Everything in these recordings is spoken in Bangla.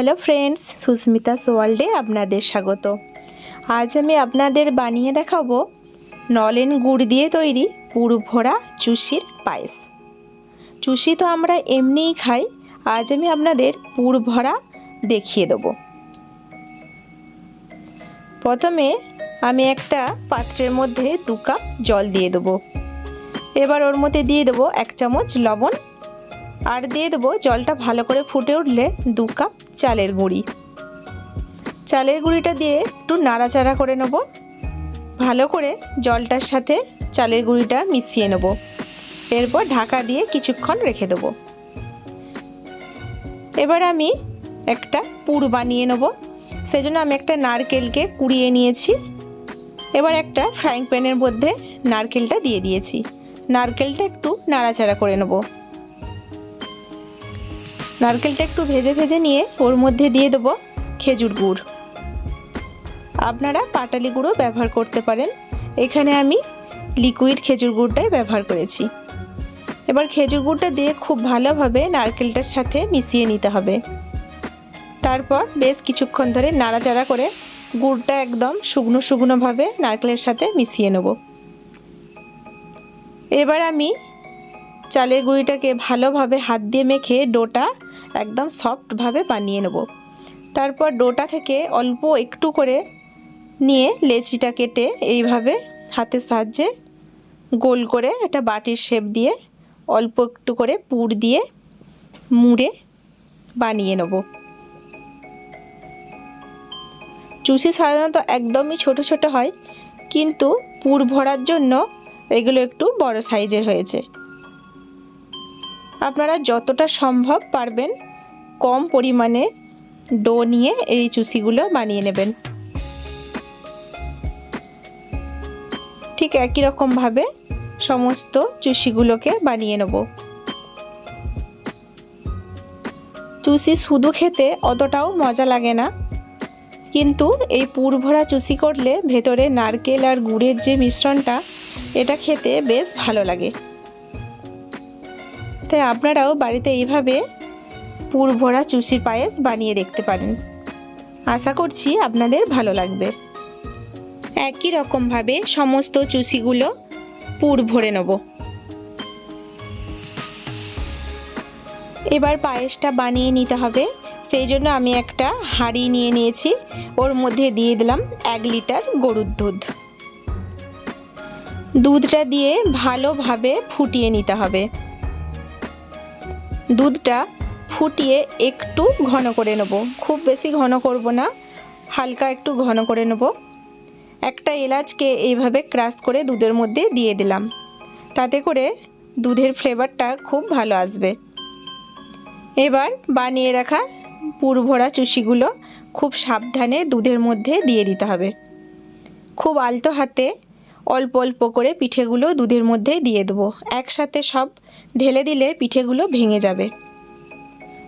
হ্যালো ফ্রেন্ডস, সুস্মিতা সোয়ার্ল্ডে আপনাদের স্বাগত। আজ আমি আপনাদের বানিয়ে দেখাবো নলেন গুড় দিয়ে তৈরি পুর ভরা চুষির পায়েস। চুষি তো আমরা এমনিই খাই, আজ আমি আপনাদের পুর ভরা দেখিয়ে দেবো। প্রথমে আমি একটা পাত্রের মধ্যে দু কাপ জল দিয়ে দেবো। এবার ওর মধ্যে দিয়ে দেবো এক চামচ লবণ আর দিয়ে দেবো জলটা ভালো করে ফুটে উঠলে দু কাপ চালের গুঁড়ি। চালের গুঁড়িটা দিয়ে একটু নাড়াচাড়া করে নেব। ভালো করে জলটার সাথে চালের গুঁড়িটা মিশিয়ে নেব। এরপর ঢাকা দিয়ে কিছুক্ষণ রেখে দেবো। এবার আমি একটা পুর বানিয়ে নেব। সেজন্য আমি একটা নারকেলকে কুড়িয়ে নিয়েছি। এবার একটা ফ্রাইং প্যানের মধ্যে নারকেলটা দিয়ে দিয়েছি। নারকেলটা একটু নাড়াচাড়া করে নেব। নারকেলটা একটু ভেজে ভেজে নিয়ে ওর মধ্যে দিয়ে দেবো খেজুর গুড়। আপনারা পাটালি গুঁড়ো ব্যবহার করতে পারেন। এখানে আমি লিকুইড খেজুর গুড়টাই ব্যবহার করেছি। এবার খেজুর গুড়টা দিয়ে খুব ভালোভাবে নারকেলটার সাথে মিশিয়ে নিতে হবে। তারপর বেশ কিছুক্ষণ ধরে নাড়াচাড়া করে গুড়টা একদম শুকনো শুকনোভাবে নারকেলের সাথে মিশিয়ে নেব। এবার আমি চালের গুঁড়িটাকে ভালোভাবে হাত দিয়ে মেখে ডোটা একদম সফটভাবে বানিয়ে নেব। তারপর ডোটা থেকে অল্প একটু করে নিয়ে লেচিটা কেটে এইভাবে হাতের সাহায্যে গোল করে একটা বাটির শেপ দিয়ে অল্প একটু করে পুর দিয়ে মুড়ে বানিয়ে নেব। চুষি সাধারণত একদমই ছোট ছোট হয়, কিন্তু পুর ভরার জন্য এগুলো একটু বড় সাইজের হয়েছে। আপনারা যতটা সম্ভব পারবেন কম পরিমাণে ডো নিয়ে এই চুষিগুলো বানিয়ে নেবেন। ঠিক একই রকমভাবে সমস্ত চুষিগুলোকে বানিয়ে নেব। চুষি শুধু খেতে অতটাও মজা লাগে না, কিন্তু এই পুর ভরা চুষি করলে ভেতরে নারকেল আর গুড়ের যে মিশ্রণটা, এটা খেতে বেশ ভালো লাগে। তাই আপনারাও বাড়িতে এইভাবে পুর ভরা চুষির পায়েস বানিয়ে দেখতে পারেন। আশা করছি আপনাদের ভালো লাগবে। একই রকমভাবে সমস্ত চুষিগুলো পুর ভরে নেব। এবার পায়েসটা বানিয়ে নিতে হবে। সেই জন্য আমি একটা হাঁড়ি নিয়ে নিয়েছি। ওর মধ্যে দিয়ে দিলাম এক লিটার গরুর দুধ। দুধটা দিয়ে ভালোভাবে ফুটিয়ে নিতে হবে। দুধটা ফুটিয়ে একটু ঘন করে নেব। খুব বেশি ঘন করব না, হালকা একটু ঘন করে নেব। একটা এলাচকে এইভাবে ক্রাশ করে দুধের মধ্যে দিয়ে দিলাম। তাতে করে দুধের ফ্লেভারটা খুব ভালো আসবে। এবার বানিয়ে রাখা পুর ভরা চুষিগুলো খুব সাবধানে দুধের মধ্যে দিয়ে দিতে হবে। খুব আলতো হাতে অল্প অল্প করে পিঠেগুলো দুধের মধ্যে দিয়ে দেবো। একসাথে সব ঢেলে দিলে পিঠেগুলো ভেঙে যাবে।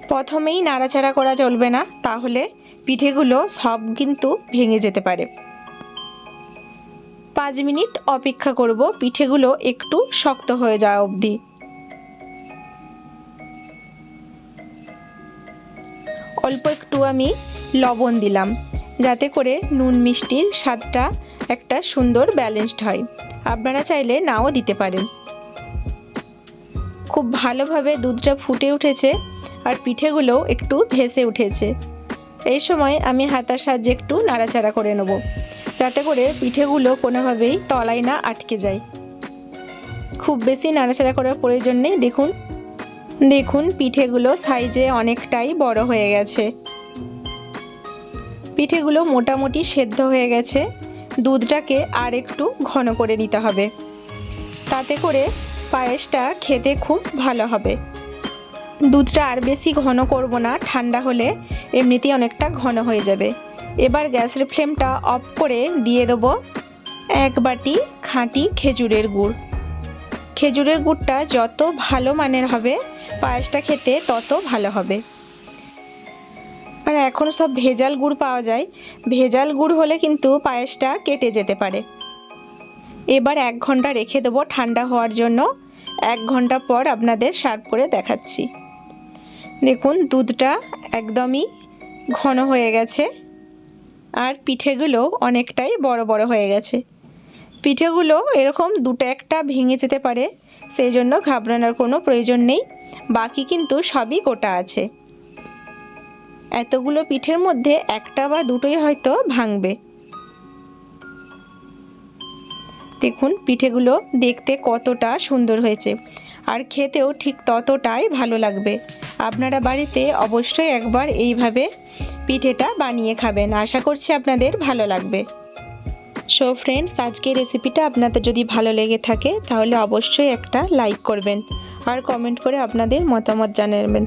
প্রথমেই নাড়াচাড়া করা চলবে না, তাহলে পিঠেগুলো সব কিন্তু ভেঙে যেতে পারে। পাঁচ মিনিট অপেক্ষা করব, পিঠেগুলো একটু শক্ত হয়ে যাওয়া অবধি। অল্প একটু আমি লবণ দিলাম, যাতে করে নুন মিষ্টির স্বাদটা একটা সুন্দর ব্যালেন্সড হয়। আপনারা চাইলে নাও দিতে পারেন। খুব ভালোভাবে দুধটা ফুটে উঠেছে আর পিঠেগুলো একটু ভেসে উঠেছে। এই সময় আমি হাতার সাহায্যে একটু নাড়াচাড়া করে নেব, যাতে করে পিঠেগুলো কোনোভাবেই তলায় না আটকে যায়। খুব বেশি নাড়াচাড়া করার প্রয়োজন নেই, দেখুন। দেখুন, পিঠেগুলো সাইজে অনেকটাই বড় হয়ে গেছে। পিঠেগুলো মোটামুটি সেদ্ধ হয়ে গেছে। দুধটাকে আর একটু ঘন করে নিতে হবে। তাতে করে পায়েসটা খেতে খুব ভালো হবে। দুধটা আর বেশি ঘন করব না, ঠান্ডা হলে এমনিতেই অনেকটা ঘন হয়ে যাবে। এবার গ্যাসের ফ্লেমটা অফ করে দিয়ে দেবো এক বাটি খাঁটি খেজুরের গুড়। খেজুরের গুড়টা যত ভালো মানের হবে, পায়েসটা খেতে তত ভালো হবে। আর এখন সব ভেজাল গুড় পাওয়া যায়। ভেজাল গুড় হলে কিন্তু পায়েসটা কেটে যেতে পারে। এবার এক ঘণ্টা রেখে দেবো ঠান্ডা হওয়ার জন্য। এক ঘণ্টা পর আপনাদের সার্ভ করে দেখাচ্ছি। দেখুন, দুধটা একদমই ঘন হয়ে গেছে। আর পিঠেগুলো অনেকটাই বড় বড় হয়ে গেছে। পিঠেগুলো এরকম দুটো একটা ভেঙে যেতে পারে, সেই জন্য ঘাবড়ানোর কোনো প্রয়োজন নেই। বাকি কিন্তু সবই গোটা আছে। এতগুলো পিঠের মধ্যে একটা বা দুটোই হয়তো ভাঙবে। দেখুন, পিঠেগুলো দেখতে কতটা সুন্দর হয়েছে। আর খেতেও ঠিক ততটাই ভালো লাগবে। আপনারা বাড়িতে অবশ্যই একবার এইভাবে পিঠেটা বানিয়ে খাবেন। আশা করছি আপনাদের ভালো লাগবে। সো ফ্রেন্ডস আজকের রেসিপিটা আপনাদের যদি ভালো লেগে থাকে, তাহলে অবশ্যই একটা লাইক করবেন। আর কমেন্ট করে আপনাদের মতামত জানাবেন।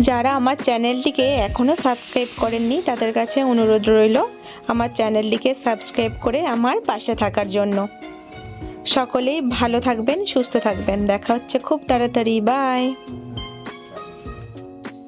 যারা আমার চ্যানেলটিকে এখনও সাবস্ক্রাইব করেননি, তাদের কাছে অনুরোধ রইল আমার চ্যানেলটিকে সাবস্ক্রাইব করে আমার পাশে থাকার জন্য। সকলেই ভালো থাকবেন, সুস্থ থাকবেন। দেখা হচ্ছে খুব তাড়াতাড়ি। বাই।